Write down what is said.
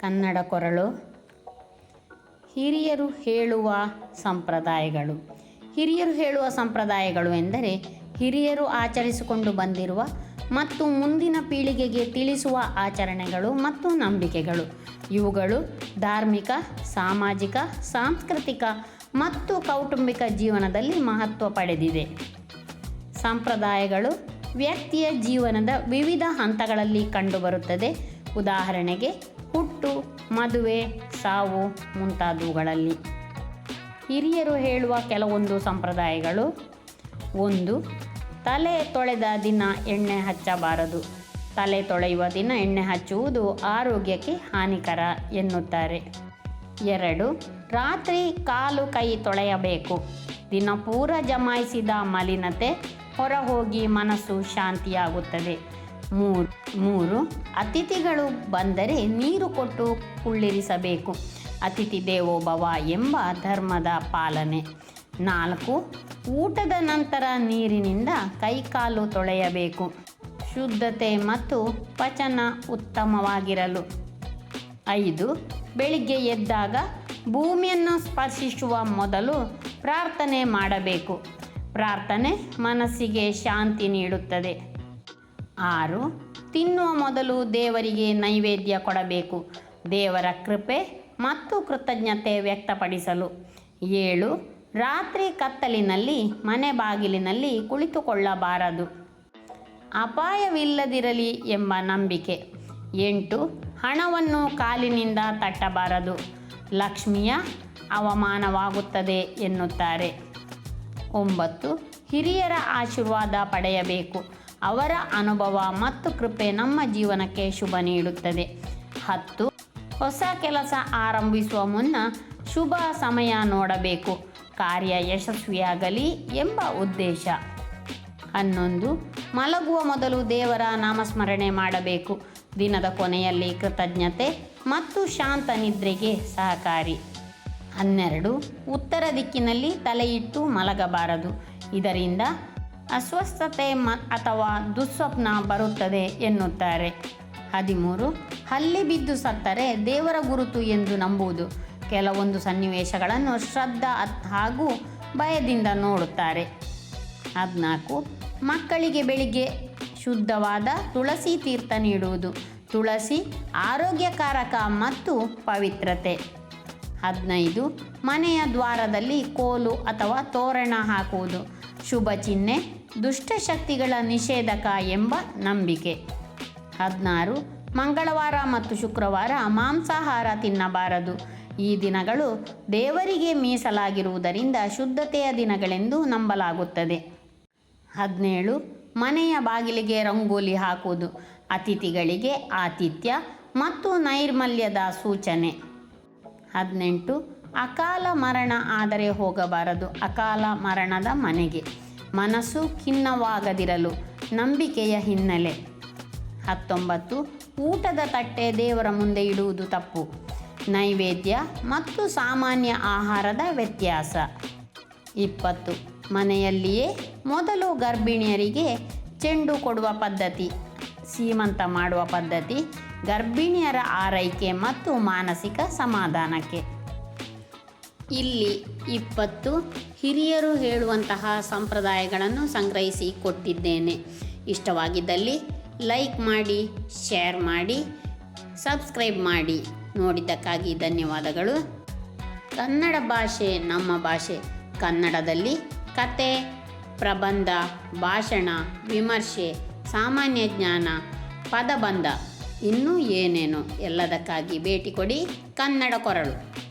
ಕನ್ನಡ ಕೊರಳು. ಹಿರಿಯರು ಹೇಳುವ ಸಂಪ್ರದಾಯಗಳು. ಹಿರಿಯರು ಹೇಳುವ ಸಂಪ್ರದಾಯಗಳು ಎಂದರೆ ಹಿರಿಯರು ಆಚರಿಸಿಕೊಂಡು ಬಂದಿರುವ ಮತ್ತು ಮುಂದಿನ ಪೀಳಿಗೆಗೆ ತಿಳಿಸುವ ಆಚರಣೆಗಳು ಮತ್ತು ನಂಬಿಕೆಗಳು. ಇವುಗಳು ಧಾರ್ಮಿಕ, ಸಾಮಾಜಿಕ, ಸಾಂಸ್ಕೃತಿಕ ಮತ್ತು ಕೌಟುಂಬಿಕ ಜೀವನದಲ್ಲಿ ಮಹತ್ವ ಪಡೆದಿದೆ. ಸಂಪ್ರದಾಯಗಳು ವ್ಯಕ್ತಿಯ ಜೀವನದ ವಿವಿಧ ಹಂತಗಳಲ್ಲಿ ಕಂಡುಬರುತ್ತದೆ. ಉದಾಹರಣೆಗೆ ಹುಟ್ಟು, ಮದುವೆ, ಸಾವು ಮುಂತಾದವುಗಳಲ್ಲಿ. ಹಿರಿಯರು ಹೇಳುವ ಕೆಲವೊಂದು ಸಂಪ್ರದಾಯಗಳು. ಒಂದು, ತಲೆ ತೊಳೆದ ದಿನ ಎಣ್ಣೆ ಹಚ್ಚಬಾರದು. ತಲೆ ತೊಳೆಯುವ ದಿನ ಎಣ್ಣೆ ಹಚ್ಚುವುದು ಆರೋಗ್ಯಕ್ಕೆ ಹಾನಿಕರ ಎನ್ನುತ್ತಾರೆ. ಎರಡು, ರಾತ್ರಿ ಕಾಲು ಕೈ ತೊಳೆಯಬೇಕು. ದಿನ ಪೂರ ಜಮಾಯಿಸಿದ ಮಲಿನತೆ ಹೊರ ಹೋಗಿ ಮನಸ್ಸು ಶಾಂತಿಯಾಗುತ್ತದೆ. ಮೂರು ಮೂರು ಅತಿಥಿಗಳು ಬಂದರೆ ನೀರು ಕೊಟ್ಟು ಕುಳ್ಳಿರಿಸಬೇಕು. ಅತಿಥಿ ದೇವೋ ಭವ ಎಂಬ ಧರ್ಮದ ಪಾಲನೆ. ನಾಲ್ಕು, ಊಟದ ನಂತರ ನೀರಿನಿಂದ ಕೈಕಾಲು ತೊಳೆಯಬೇಕು. ಶುದ್ಧತೆ ಮತ್ತು ಪಚನ ಉತ್ತಮವಾಗಿರಲು. ಐದು, ಬೆಳಿಗ್ಗೆ ಎದ್ದಾಗ ಭೂಮಿಯನ್ನು ಸ್ಪರ್ಶಿಸುವ ಮೊದಲು ಪ್ರಾರ್ಥನೆ ಮಾಡಬೇಕು. ಪ್ರಾರ್ಥನೆ ಮನಸ್ಸಿಗೆ ಶಾಂತಿ ನೀಡುತ್ತದೆ. ಆರು, ತಿನ್ನುವ ಮೊದಲು ದೇವರಿಗೆ ನೈವೇದ್ಯ ಕೊಡಬೇಕು. ದೇವರ ಕೃಪೆ ಮತ್ತು ಕೃತಜ್ಞತೆ ವ್ಯಕ್ತಪಡಿಸಲು. ಏಳು, ರಾತ್ರಿ ಕತ್ತಲಿನಲ್ಲಿ, ಮನೆ ಬಾಗಿಲಿನಲ್ಲಿ ಕುಳಿತುಕೊಳ್ಳಬಾರದು. ಅಪಾಯವಿಲ್ಲದಿರಲಿ ಎಂಬ ನಂಬಿಕೆ. ಎಂಟು, ಹಣವನ್ನು ಕಾಲಿನಿಂದ ತಟ್ಟಬಾರದು. ಲಕ್ಷ್ಮಿಯ ಅವಮಾನವಾಗುತ್ತದೆ ಎನ್ನುತ್ತಾರೆ. ಒಂಬತ್ತು, ಹಿರಿಯರ ಆಶೀರ್ವಾದ ಪಡೆಯಬೇಕು. ಅವರ ಅನುಭವ ಮತ್ತು ಕೃಪೆ ನಮ್ಮ ಜೀವನಕ್ಕೆ ಶುಭ ನೀಡುತ್ತದೆ. ಹತ್ತು, ಹೊಸ ಕೆಲಸ ಆರಂಭಿಸುವ ಮುನ್ನ ಶುಭ ಸಮಯ ನೋಡಬೇಕು. ಕಾರ್ಯ ಯಶಸ್ವಿಯಾಗಲಿ ಎಂಬ ಉದ್ದೇಶ. ಹನ್ನೊಂದು, ಮಲಗುವ ಮೊದಲು ದೇವರ ನಾಮಸ್ಮರಣೆ ಮಾಡಬೇಕು. ದಿನದ ಕೊನೆಯಲ್ಲಿ ಕೃತಜ್ಞತೆ ಮತ್ತು ಶಾಂತ ನಿದ್ರೆಗೆ ಸಹಕಾರಿ. ಹನ್ನೆರಡು, ಉತ್ತರ ದಿಕ್ಕಿನಲ್ಲಿ ತಲೆಯಿಟ್ಟು ಮಲಗಬಾರದು. ಇದರಿಂದ ಅಸ್ವಸ್ಥತೆ ಮ, ಅಥವಾ ದುಸ್ವಪ್ನ ಬರುತ್ತದೆ ಎನ್ನುತ್ತಾರೆ. ಹದಿಮೂರು, ಹಲ್ಲಿ ಬಿದ್ದು ಸತ್ತರೆ ದೇವರ ಗುರುತು ಎಂದು ನಂಬುವುದು. ಕೆಲವೊಂದು ಸನ್ನಿವೇಶಗಳನ್ನು ಶ್ರದ್ಧಾ ಹಾಗೂ ಭಯದಿಂದ ನೋಡುತ್ತಾರೆ. ಹದಿನಾಲ್ಕು, ಮಕ್ಕಳಿಗೆ ಬೆಳಿಗ್ಗೆ ಶುದ್ಧವಾದ ತುಳಸಿ ತೀರ್ಥ ನೀಡುವುದು. ತುಳಸಿ ಆರೋಗ್ಯಕಾರಕ ಮತ್ತು ಪವಿತ್ರತೆ. ಹದಿನೈದು, ಮನೆಯ ದ್ವಾರದಲ್ಲಿ ಕೋಲು ಅಥವಾ ತೋರಣ ಹಾಕುವುದು. ಶುಭ ಚಿಹ್ನೆ ದುಷ್ಟಶಕ್ತಿಗಳ ನಿಷೇಧಕ ಎಂಬ ನಂಬಿಕೆ. ಹದಿನಾರು, ಮಂಗಳವಾರ ಮತ್ತು ಶುಕ್ರವಾರ ಮಾಂಸಾಹಾರ ತಿನ್ನಬಾರದು. ಈ ದಿನಗಳು ದೇವರಿಗೆ ಮೀಸಲಾಗಿರುವುದರಿಂದ ಶುದ್ಧತೆಯ ದಿನಗಳೆಂದು ನಂಬಲಾಗುತ್ತದೆ. ಹದಿನೇಳು, ಮನೆಯ ಬಾಗಿಲಿಗೆ ರಂಗೋಲಿ ಹಾಕುವುದು, ಅತಿಥಿಗಳಿಗೆ ಆತಿಥ್ಯ ಮತ್ತು ನೈರ್ಮಲ್ಯದ ಸೂಚನೆ. ಹದಿನೆಂಟು ಅಕಾಲ ಮರಣ ಆದರೆ ಹೋಗಬಾರದು. ಅಕಾಲ ಮರಣದ ಮನೆಗೆ. ಮನಸ್ಸು ಖಿನ್ನವಾಗದಿರಲು ನಂಬಿಕೆಯ ಹಿನ್ನೆಲೆ. ಹತ್ತೊಂಬತ್ತು. ಊಟದ ತಟ್ಟೆ ದೇವರ ಮುಂದೆ ಇಡುವುದು ತಪ್ಪು. ನೈವೇದ್ಯ ಮತ್ತು ಸಾಮಾನ್ಯ ಆಹಾರದ ವ್ಯತ್ಯಾಸ. ಇಪ್ಪತ್ತು. ಮನೆಯಲ್ಲಿಯೇ ಮೊದಲು ಗರ್ಭಿಣಿಯರಿಗೆ ಚೆಂಡು ಕೊಡುವ ಪದ್ಧತಿ. ಸೀಮಂತ ಮಾಡುವ ಪದ್ಧತಿ ಗರ್ಭಿಣಿಯರ ಆರೈಕೆ ಮತ್ತು ಮಾನಸಿಕ ಸಮಾಧಾನಕ್ಕೆ. ಇಲ್ಲಿ ಇಪ್ಪತ್ತು ಹಿರಿಯರು ಹೇಳುವಂತಹ ಸಂಪ್ರದಾಯಗಳನ್ನು ಸಂಗ್ರಹಿಸಿ ಕೊಟ್ಟಿದ್ದೇನೆ. ಇಷ್ಟವಾಗಿದ್ದಲ್ಲಿ ಲೈಕ್ ಮಾಡಿ, ಶೇರ್ ಮಾಡಿ, ಸಬ್ಸ್ಕ್ರೈಬ್ ಮಾಡಿ. ನೋಡಿದ್ದಕ್ಕಾಗಿ ಧನ್ಯವಾದಗಳು. ಕನ್ನಡ ಭಾಷೆ ನಮ್ಮ ಭಾಷೆ. ಕನ್ನಡದಲ್ಲಿ ಕತೆ, ಪ್ರಬಂಧ, ಭಾಷಣ, ವಿಮರ್ಶೆ, ಸಾಮಾನ್ಯ ಜ್ಞಾನ, ಪದಬಂಧ, ಇನ್ನೂ ಏನೇನು ಎಲ್ಲದಕ್ಕಾಗಿ ಭೇಟಿ ಕೊಡಿ ಕನ್ನಡ ಕೊರಳು.